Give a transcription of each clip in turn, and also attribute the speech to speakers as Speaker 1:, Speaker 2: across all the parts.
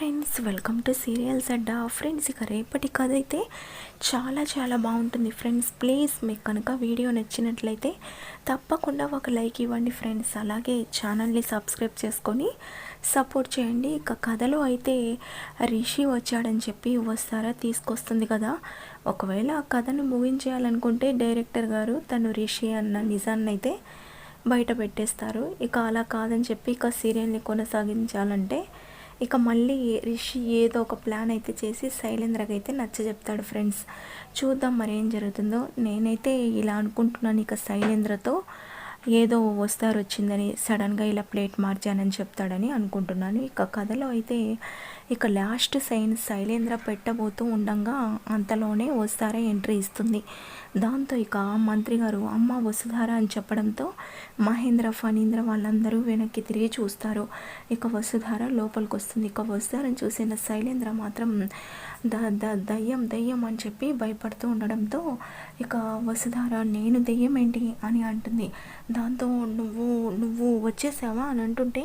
Speaker 1: Friends welcome to serials Adda friends ఇక రేపటి కథ అయితే చాలా చాలా బాగుంటుంది. ఫ్రెండ్స్ ప్లీజ్ మీకు కనుక వీడియో నచ్చినట్లయితే తప్పకుండా ఒక లైక్ ఇవ్వండి ఫ్రెండ్స్ అలాగే ఛానల్ని సబ్స్క్రైబ్ చేసుకొని సపోర్ట్ చేయండి. ఇక కథలో అయితే రిషి వచ్చాడని చెప్పి వస్తారా తీసుకొస్తుంది కదా. ఒకవేళ ఆ కథను ముగించేయాలనుకుంటే డైరెక్టర్ గారు తను రిషి అన్న నిజాన్ని అయితే బయట పెట్టేస్తారు. ఇక అలా కాదని చెప్పి ఇక సీరియల్ని కొనసాగించాలంటే ఇక మళ్ళీ రిషి ఏదో ఒక ప్లాన్ అయితే చేసి శైలేంద్రకి అయితే నచ్చ చెప్తాడు ఫ్రెండ్స్ చూద్దాం మరి ఏం జరుగుతుందో. నేనైతే ఇలా అనుకుంటున్నాను ఇక శైలేంద్రతో. ఏదో వస్తారు వచ్చిందని సడన్గా ఇలా ప్లేట్ మార్చానని చెప్తాడని అనుకుంటున్నాను. ఇక కథలో అయితే ఇక లాస్ట్ సైన్ శైలేంద్ర పెట్టబోతూ ఉండగా అంతలోనే వస్తారే ఎంట్రీ ఇస్తుంది. దాంతో ఇక మంత్రి గారు అమ్మ వసుధార అని చెప్పడంతో మహేంద్ర ఫణీంద్ర వాళ్ళందరూ వెనక్కి తిరిగి చూస్తారు. ఇక వసుధార లోపలికి వస్తుంది. ఇక వసుధారని చూసిన శైలేంద్ర మాత్రం ద ద దయ్యం దయ్యం అని చెప్పి భయపడుతూ ఉండడంతో ఇక వసుధార నేను దెయ్యం ఏంటి అని అంటుంది. దాంతో నువ్వు నువ్వు వచ్చేసావా అని అంటుంటే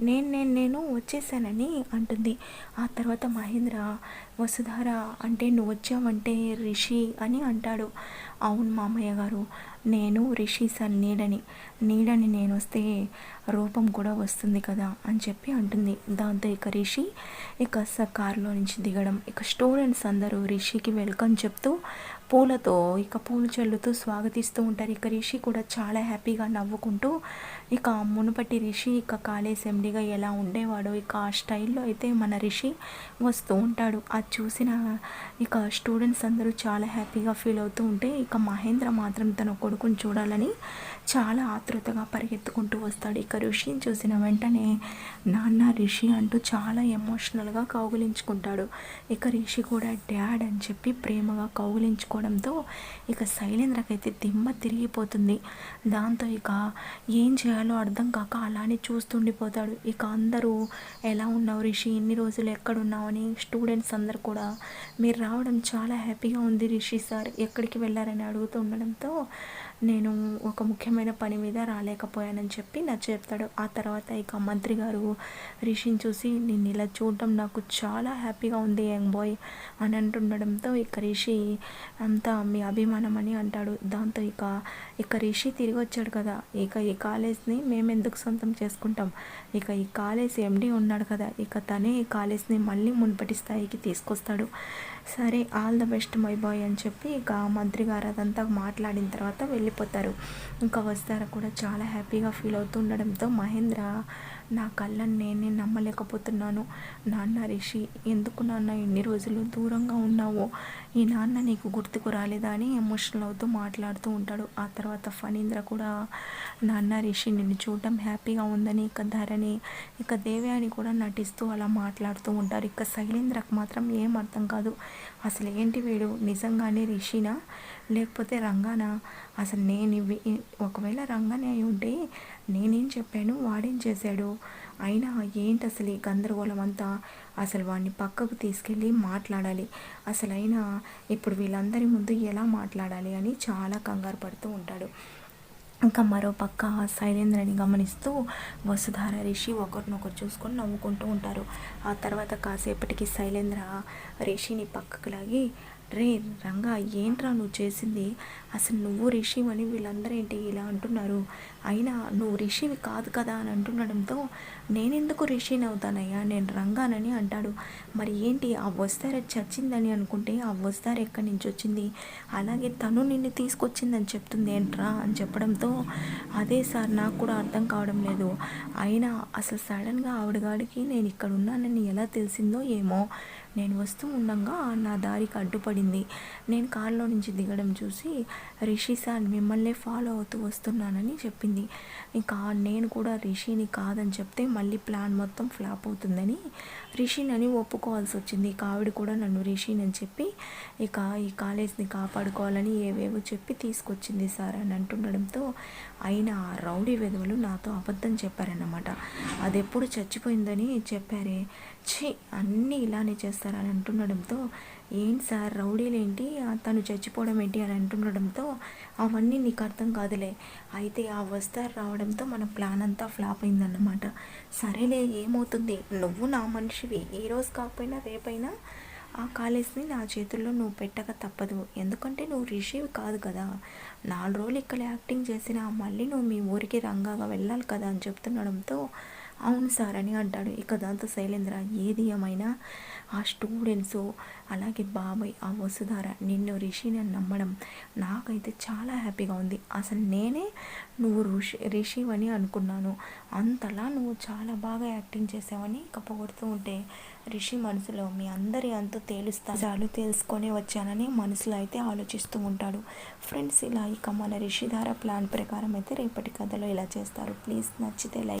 Speaker 1: నేను నేను నేను వచ్చేసానని అంటుంది. ఆ తర్వాత మహేంద్ర వసుధార అంటే నువ్వు వచ్చావంటే రిషి అని అంటాడు. అవును మామయ్య గారు నేను రిషి సార్ నీడని నీడని నేను వస్తే రూపం కూడా వస్తుంది కదా అని చెప్పి అంటుంది. దాంతో ఇక రిషి ఇక కారులో నుంచి దిగడం. ఇక స్టూడెంట్స్ అందరూ రిషికి వెల్కమ్ చెప్తూ పూలతో ఇక పూలు చల్లుతూ స్వాగతిస్తూ ఉంటారు. ఇక రిషి కూడా చాలా హ్యాపీగా నవ్వుకుంటూ ఇక మునుపటి రిషి ఇక కాలేజ్ ఎండిగా ఎలా ఉండేవాడో ఇక ఆ స్టైల్లో అయితే మన రిషి వస్తూ ఉంటాడు. అది చూసిన ఇక స్టూడెంట్స్ అందరూ చాలా హ్యాపీగా ఫీల్ అవుతూ ఉంటే ఇక మహేంద్ర మాత్రం తన కొడుకుని చూడాలని చాలా ఆతృతగా పరిగెత్తుకుంటూ వస్తాడు. ఇక ఋషిని చూసిన వెంటనే నాన్న రిషి అంటూ చాలా ఎమోషనల్గా కౌగులించుకుంటాడు. ఇక రిషి కూడా డాడ్ అని చెప్పి ప్రేమగా కౌగులించుకోవడంతో ఇక శైలేంద్రకైతే దిమ్మ తిరిగిపోతుంది. దాంతో ఇక ఏం చేయాలో అర్థం కాక అలానే చూస్తుండిపోతాడు. ఇక అందరూ ఎలా ఉన్నావు రిషి? ఇన్ని రోజులు ఎక్కడున్నావు? అని స్టూడెంట్స్ అందరు కూడా మీరు రావడం చాలా హ్యాపీగా ఉంది రిషి సార్. ఎక్కడికి వెళ్ళారని అడుగుతూ ఉండడంతో నేను ఒక ముఖ్యమైన పని మీద రాలేకపోయానని చెప్పి నచ్చ చెప్తాడు. ఆ తర్వాత ఇక మంత్రి గారు రిషిని చూసి నిన్ను ఇలా చూడటం నాకు చాలా హ్యాపీగా ఉంది యంగ్ బాయ్ అని అంటుండడంతో ఇక రిషి అంతా మీ అభిమానం అని అంటాడు. దాంతో ఇక ఇక రిషి తిరిగి వచ్చాడు కదా. ఇక ఈ కాలేజ్ని మేము ఎందుకు సొంతం చేసుకుంటాం? ఇక ఈ కాలేజ్ ఎండి ఉన్నాడు కదా. ఇక తనే ఈ కాలేజ్ని మళ్ళీ మునుపటి స్థాయికి తీసుకొస్తాడు. సరే all the best my boy అని చెప్పి ఇక మంత్రి గారు అదంతా మాట్లాడిన తర్వాత వెళ్ళిపోతారు. ఇంకా వస్తారా కూడా చాలా హ్యాపీగా ఫీల్ అవుతూ ఉండడంతో మహేంద్ర నా కళ్ళని నేనే నమ్మలేకపోతున్నాను. నాన్న రిషి ఎందుకు నాన్న ఎన్ని రోజులు దూరంగా ఉన్నావో? ఈ నాన్న నీకు గుర్తుకు రాలేదా అని ఎమోషనల్ అవుతూ మాట్లాడుతూ ఉంటాడు. ఆ తర్వాత ఫణీంద్ర కూడా నాన్న రిషి నిన్ను చూడటం హ్యాపీగా ఉందని ఇక ధరణి ఇక అని కూడా నటిస్తూ అలా మాట్లాడుతూ ఉంటారు. ఇక శైలేంద్రకు మాత్రం ఏం అర్థం కాదు. అసలు ఏంటి వీడు? నిజంగానే రిషినా? లేకపోతే రంగానా? అసలు నేను ఒకవేళ రంగానే అయి ఉంటే నేనేం చెప్పాను? వాడేం చేశాడు? అయినా ఏంటి అసలు ఈ గందరగోళం అంతా? అసలు వాడిని పక్కకు తీసుకెళ్ళి మాట్లాడాలి. అసలు అయినా ఇప్పుడు వీళ్ళందరి ముందు ఎలా మాట్లాడాలి అని చాలా కంగారు పడుతూ ఉంటాడు. ఇంకా మరో పక్క శైలేంద్రని గమనిస్తూ వసుధార రిషి ఒకరినొకరు చూసుకొని నవ్వుకుంటూ ఉంటారు. ఆ తర్వాత కాసేపటికి శైలేంద్ర రిషిని పక్కకు లాగి రే రంగా ఏంట్రా నువ్వు చేసింది? అసలు నువ్వు రిషివ్ అని వీళ్ళందరూ ఏంటి ఇలా అంటున్నారు? అయినా నువ్వు రిషివి కాదు కదా అని అంటుండడంతో నేనెందుకు రిషిని అవుతానయ్యా? నేను రంగానని అంటాడు. మరి ఏంటి? ఆ వస్తారు చచ్చిందని అనుకుంటే ఆ వస్తారు ఎక్కడి నుంచి వచ్చింది? అలాగే తను నిన్ను తీసుకొచ్చిందని చెప్తుంది ఏంట్రా? అని చెప్పడంతో అదే సార్ నాకు కూడా అర్థం కావడం లేదు. అయినా అసలు సడన్గా ఆవిడగాడికి నేను ఇక్కడ ఉన్నానని ఎలా తెలిసిందో ఏమో? నేను వస్తూ ఉండగా నా దారికి అడ్డుపడింది. నేను కారులో నుంచి దిగడం చూసి రిషి సార్ మిమ్మల్ని ఫాలో అవుతూ వస్తున్నానని చెప్పింది. ఇంకా నేను కూడా రిషిని కాదని చెప్తే మళ్ళీ ప్లాన్ మొత్తం ఫ్లాప్ అవుతుందని రిషినని ఒప్పుకోవాల్సి వచ్చింది. ఇక ఆవిడ కూడా నన్ను రిషిని అని చెప్పి ఇక ఈ కాలేజ్ని కాపాడుకోవాలని ఏవేవో చెప్పి తీసుకొచ్చింది సార్ అని అంటుండడంతో అయిన ఆ రౌడీ విధవలు నాతో అబద్ధం చెప్పారన్నమాట. అది ఎప్పుడు చచ్చిపోయిందని చెప్పారే. ఛీ అన్నీ ఇలానే చేస్తారు. సార్ అని అంటుండడంతో ఏంటి సార్ రౌడీలేంటి తను చచ్చిపోవడం ఏంటి? అని అంటుండడంతో అవన్నీ నీకు అర్థం కాదులే. అయితే ఆ వస్తారు రావడంతో మన ప్లాన్ అంతా ఫ్లాప్ అయిందన్నమాట. సరేలే ఏమవుతుంది? నువ్వు నా మనిషివి. ఈ రోజు కాకపోయినా రేపైనా ఆ కాలేజ్ని నా చేతుల్లో నువ్వు పెట్టక తప్పదు. ఎందుకంటే నువ్వు రిషీవ్ కాదు కదా. నాలుగు రోజులు ఇక్కడ యాక్టింగ్ చేసినా మళ్ళీ నువ్వు మీ ఊరికి రంగాగా వెళ్ళాలి కదా అని చెప్తుండడంతో అవును సార్ అని అంటాడు. ఇక దాంతో శైలేంద్ర ఏది ఏమైనా ఆ స్టూడెంట్స్ అలాగే బాబాయ్ ఆ వసుధార నిన్ను రిషిని నమ్మడం నాకైతే చాలా హ్యాపీగా ఉంది. అసలు నేనే నువ్వు ఋషి రిషివని అనుకున్నాను. అంతలా నువ్వు చాలా బాగా యాక్టింగ్ చేసావని కప్పగొడుతూ ఉంటే రిషి మనసులో మీ అందరి అంతా తేలుస్తా చాలు తెలుసుకొని వచ్చానని మనసులో అయితే ఆలోచిస్తూ ఉంటాడు. ఫ్రెండ్స్ ఇలా ఇక మన రిషిధార ప్లాన్ ప్రకారం అయితే రేపటి కథలో ఇలా చేస్తారు. ప్లీజ్ నచ్చితే లైక్